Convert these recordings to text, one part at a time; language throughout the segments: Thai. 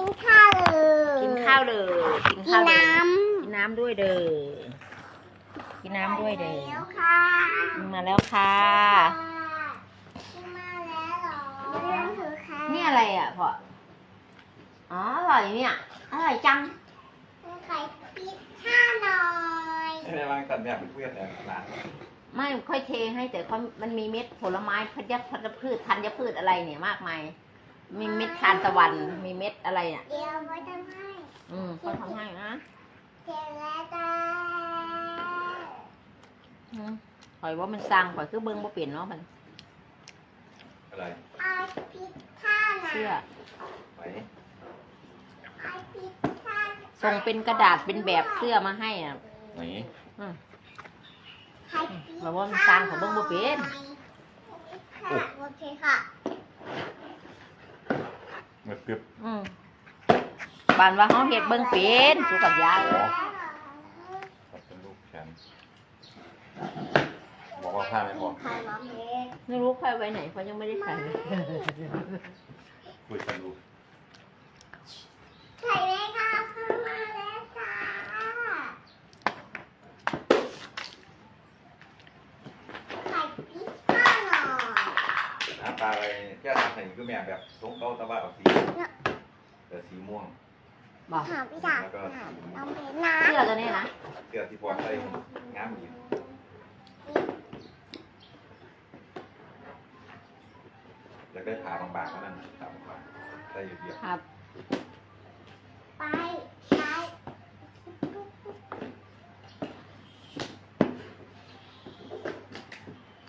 กินข้าวเลยกินข้าวเลยกินกิข้านวเลยน้กินน้ำด้วยเด้อกินำน้ำด้วยเด้อแล้วค่ะกินมาแล้วค่ะกินมาแล้วเหรอเรื่องคือค่ะนี่อะไรอะพ่ออ๋ออร่อยเนี่ยอร่อยจังไข่พิซซ่าหน่อยไม่ได้วางตัดแบบเป็นเพื่อนแต่หลานไม่ค่อยเทให้แต่เขามันมีเม็ดผลไม้พัชพัชพืชธัญพืชอะไรเนี่ยมากมาย มีเม็ดทานตะวัน มีเม็ดอะไรเนี่ยเดี๋ยวไว้ทำให้อืมเขาทำให้นะเสร็จแล้วจ้าอืมข่อยว่ามันสร้างข่อยคือเบิ้งบ่เปลี่ยนเนาะมัน อะไรไอพิซซ่านะเสื้อ ไหนไอพิซซ่าส่งเป็นกระดาษเป็นแบบเสื้อมาให้อะ ไหนไข่พิซซ่าแบบว่ามันสร้างของเบิ่งบ่เป็นค่ะโอเคค่ะ เมื่อตึ๊บอืมบานว่าเฮาเฮ็ดเบิ่งเป็นสุกับยาตัดเป็นลูกแขนบอกว่าผ้าไม่พอไข่มาเมกไม่รู้ใครไว้ไหนเพราะยังไม่ได้ใส่เลย คุยกันดู ไข่เลยค่ะเข้ามาแล้วจ้าไข่พิซซ่าหน่อย หน้า ตาอะไรแค่ทำใส่ก็แม่แบบทรงเก้าตะวันเอาสีแต่สีม่วงบอกถามพี่ถามถามน้องเพชรนะเสื้อตัวนี้นะเสื้อที่พอใส่งามอยู่อยากได้ผ้าบางๆเท่านั้นผ้าบางๆใส่อยู่เดียวครับไปไป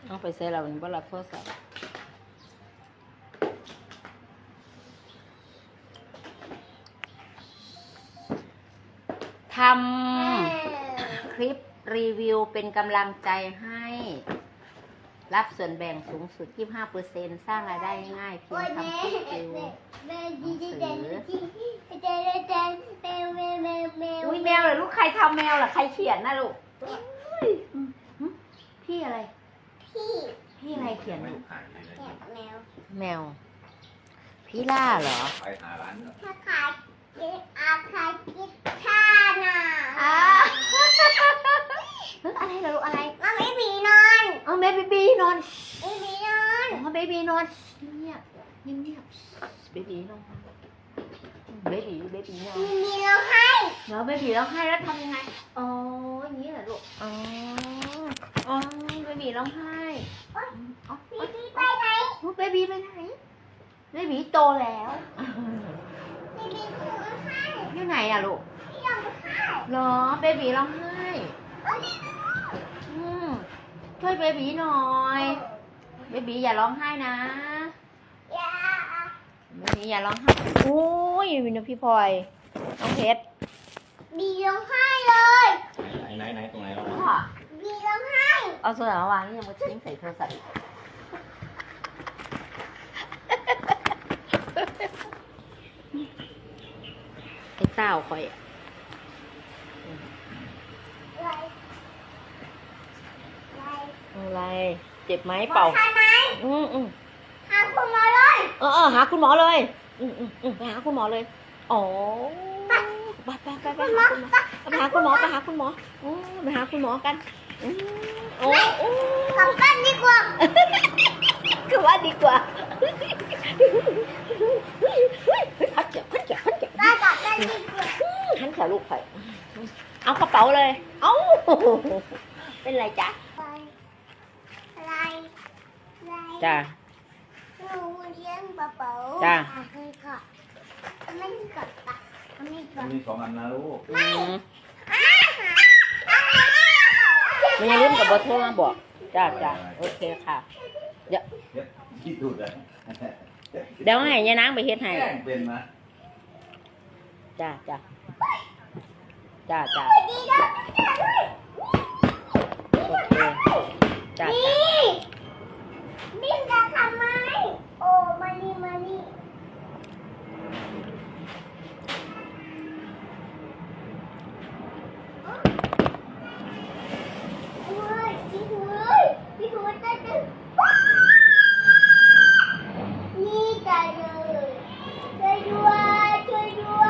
เอาไปใส่เราเป็นบ่รับโทรศัพท์ ทำคลิปรีวิวเป็นกำลังใจให้ รับส่วนแบ่งสูงสุด 25%สร้างรายได้ง่ายๆเพียโอ้งยทำแม่คลิปรีวิแม่วแม่ดีดีดีดีดีดีดีแมวแมวแมวแมวอุ้ยแมวเหรอลูกใครทำแมวเหรอใครเขียนนะลูกอุ้ยอืมหึพี่อะไร พี่พี่อะไรเขียนไม่ลูกหายเลยแกะแมว แมว พี่ล่าเหรอ ไปหาร้านถ้าขายกินอาขายกินข้าน่ะ อ่า เฮ้ยอะไรเหรอลูกอะไร มันไม่มีนอน เออเบบีบีนอนไม่มีนอนอ๋อเบบีนอนเงียบเงียบเงียบเบบีนอนเบบีเบบีนอนมีมีร้องไห้แล้วเบบีร้องไห้แล้วทำยังไงอ๋ออย่างนี้เหรอลูกอ๋ออ๋อเบบีร้องไห้อ๋อพี่พี่ไปไหนอ๋อเบบีไปไหนเบบีโตแล้วพี่พี่ร้องไห้อยู่ไหนอะลูกพี่ร้องไห้เหรอเบบีร้องไห้อืม ช่วยเบบีหน่อย เบบีอย่าร้องไห้นะอย่าเบบีอย่าร้องไห้โอ้ยวินพี่พลอยน้องเพชรมีร้องไห้เลยไหนไหนไหนตรงไหนเราพ่อมีร้องไห้ เอาโทรศัพท์มาวางนี่ยังมาทิ้งใส่โทรศัพท์อีกไอ้เต้าคอยอะ อะไรอะไร อะไร เจ็บไหมเป่าทำไมอืมอืมหาคุณหมอเลยเออเออหาคุณหมอเลย อืมอืมอืมไปหาคุณหมอเลยอ๋อไปไปไปไปหาคุณหมอไปหาคุณหมอไปหาคุณหมออืมไปหาคุณหมอกันอืมโอ้โอ้กลับบ้านดีกว่าคือว่าดีกว่าพัดเจ็บพัดเจ็บพัดเจ็บบ้านกลับบ้านดีกว่าฉันขอลูกไปเอากระเป๋าเลย เอ้าเป็นไรจ๊ะ ไปอะไรอะไร จ้าหนูเลี้ยงปลาเป๋าจ้ะอะให้ก่อนไม่ก่อนปะไม่ก่อนมีสองอันนะลูกอืมมันยังลืมกับบอโทรมาบอกจ้าจ้าโอเคค่ะเย็ดที่ดูดเลยเดี๋ยวให้ยายนางไปเฮ็ดให้ แกล้งเป็นนะจ้าจ้าจ้าจ้าดีด้วยโอเคจ้าจ้านี่นี่จะทำไม โอ้มานี่มานี่เฮ้ยพี่ถุยพี่ถุยเต้นเต้นว้าวนี่ใจเลยช่วยด้วยช่วยด้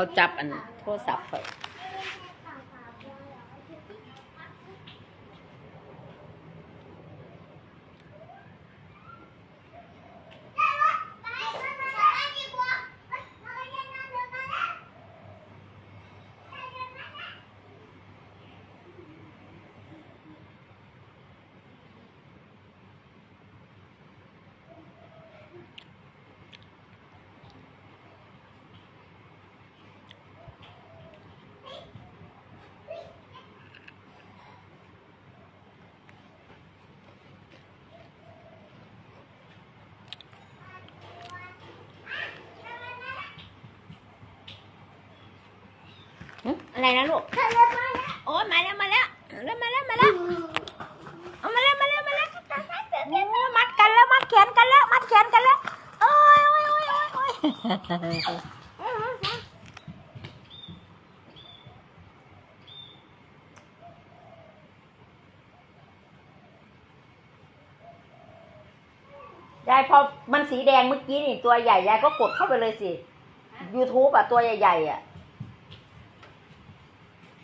เขาจับอันโทรศัพท์เขา อะไรนะลูกโอ้มาแล้วมาแล้วมาแล้วมาแล้วมาแล้วเอามาแล้วมาแล้วมาแล้วโอ้มัดกันแล้วมัดแขนกันแล้วมัดแขนกันแล้วโอ้ยโอ้ยโอ้ยโอ้ยโอ้ยยายพอมันสีแดงเมื่อกี้นี่ตัวใหญ่ยายก็กดเข้าไปเลยสิ YouTube อะตัวใหญ่ๆอะเ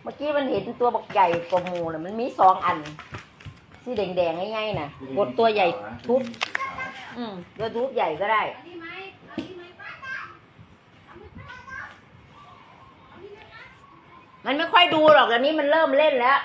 มื่อกี้มันเห็นตัวบักใหญ่กว่าหมูน่ะมันมีสองอันที่แดงๆง่ายๆน่ะกดตัวใหญ่ทุบอืมตัวทุบใหญ่ก็ได้มันไม่ค่อยดูหรอกเดี๋ยวนี้มันเริ่มเล่นแล้ว